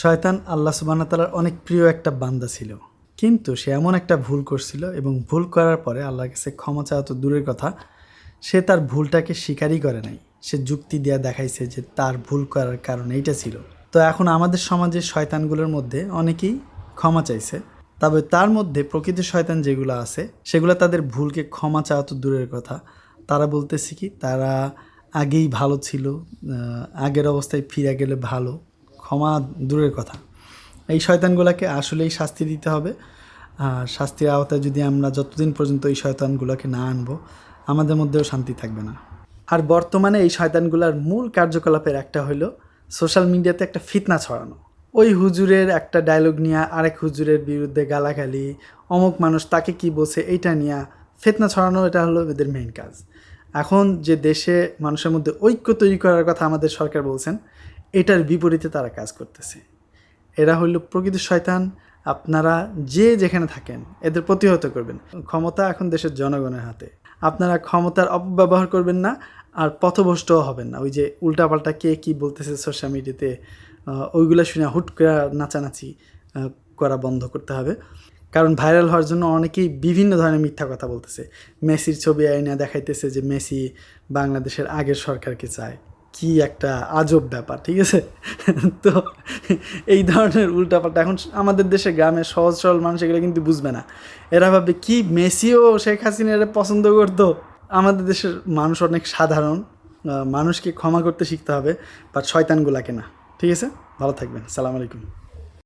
শয়তান আল্লাহ সুবাহতালার অনেক প্রিয় একটা বান্দা ছিল। কিন্তু সে এমন একটা ভুল করছিল এবং ভুল করার পরে আল্লাহর কাছে ক্ষমা চাওয়া তো দূরের কথা, সে তার ভুলটাকে স্বীকারই করে নাই। সে যুক্তি দেওয়া দেখাইছে যে তার ভুল করার কারণ এইটা ছিল। তো এখন আমাদের সমাজে শয়তানগুলোর মধ্যে অনেকেই ক্ষমা চাইছে। তবে তার মধ্যে প্রকৃত শয়তান যেগুলো আছে, সেগুলো তাদের ভুলকে ক্ষমা চাওয়া তো দূরের কথা। তারা বলতেছে কি, তারা আগেই ভালো ছিল আগের অবস্থায় ফিরে গেলে ভালো। ক্ষমা দূরের কথা। এই শয়তানগুলোকে আসলেই শাস্তি দিতে হবে। আর শাস্তির আওতায় যদি আমরা যতদিন পর্যন্ত এই শয়তানগুলোকে না আনব, আমাদের মধ্যেও শান্তি থাকবে না। আর বর্তমানে এই শয়তানগুলোর মূল কার্যকলাপের একটা হলো সোশ্যাল মিডিয়াতে একটা ফিতনা ছড়ানো। ওই হুজুরের একটা ডায়লগ নিয়ে আরেক হুজুরের বিরুদ্ধে গালাগালি, অমুক মানুষ তাকে কি বলছে এইটা নিয়ে ফেতনা ছড়ানো, এটা হলো এদের মেইন কাজ। এখন যে দেশে মানুষের মধ্যে ঐক্য তৈরি করার কথা আমাদের সরকার বলছেন এটার বিপরীতে তারা কাজ করতেছে। এরা হইল প্রকৃত শয়তান, আপনারা যে যেখানে থাকেন, এদের প্রতিহত করবেন। ক্ষমতা এখন দেশের জনগণের হাতে। আপনারা ক্ষমতার অপব্যবহার করবেন না, আর পথভ্রষ্টও হবেন না। ওই যে উল্টাপাল্টা কে কি বলতেছে সোশ্যাল মিডিয়াতে ওইগুলো শুনে হুট করে নাচানাচি করা বন্ধ করতে হবে। কারণ ভাইরাল হওয়ার জন্য অনেকেই বিভিন্ন ধরনের মিথ্যা কথা বলতেছে। মেসির ছবি আইনা দেখাইতেছে যে মেসি বাংলাদেশের আগের সরকারকে চায়। কি একটা আজব ব্যাপার, ঠিক আছে? তো এই ধরনের উল্টাপাল্টা, এখন আমাদের দেশে গ্রামে সহজ সরল মানুষ এগুলো কিন্তু বুঝবে না। এরা ভাবে কি মেসিও শেখ হাসিনা এরা পছন্দ করতো? আমাদের দেশের মানুষ অনেক সাধারণ মানুষকে ক্ষমা করতে শিখতে হবে বা শয়তানগুলাকে না, ঠিক আছে? ভালো থাকবেন, সালাম আলাইকুম।